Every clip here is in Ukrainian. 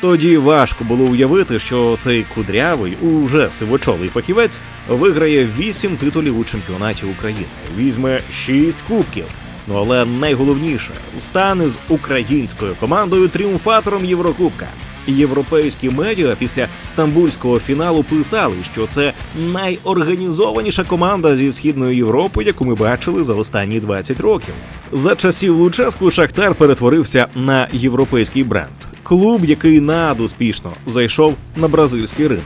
Тоді важко було уявити, що цей кудрявий, уже сивочолий фахівець виграє вісім титулів у чемпіонаті України, візьме шість кубків. Ну але найголовніше стане з українською командою тріумфатором Єврокубка. Європейські медіа після стамбульського фіналу писали, що це найорганізованіша команда зі східної Європи, яку ми бачили за останні 20 років. За часів Луческу Шахтар перетворився на європейський бренд, клуб, який надуспішно зайшов на бразильський ринок.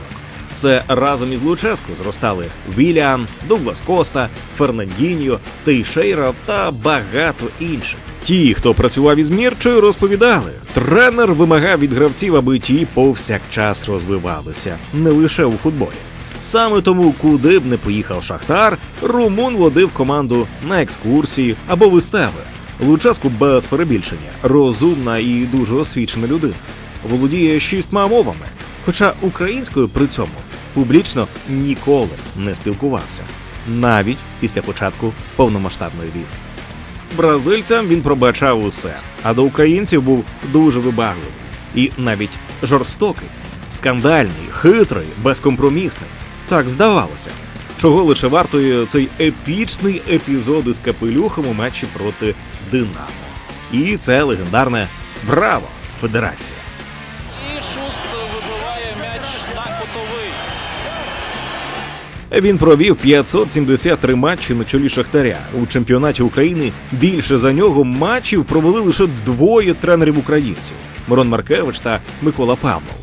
Це разом із Луческо зростали Віліан, Дуглас Коста, Фернандіньо, Тейшейра та багато інших. Ті, хто працював із Мірчою, розповідали, тренер вимагав від гравців, аби ті повсякчас розвивалися, не лише у футболі. Саме тому, куди б не поїхав Шахтар, Румун водив команду на екскурсії або вистави. Лучаску без перебільшення, розумна і дуже освічена людина. Володіє шістьма мовами, хоча українською при цьому публічно ніколи не спілкувався, навіть після початку повномасштабної війни. Бразильцям він пробачав усе, а до українців був дуже вибагливий і навіть жорстокий, скандальний, хитрий, безкомпромісний. Так здавалося. Чого лише вартує цей епічний епізод із капелюхом у матчі проти Динамо. І це легендарне Браво! Федерація. І Шуст вибиває м'яч на кутовий. Він провів 573 матчі на чолі Шахтаря у чемпіонаті України. Більше за нього матчів провели лише двоє тренерів українців Мирон Маркевич та Микола Павлов.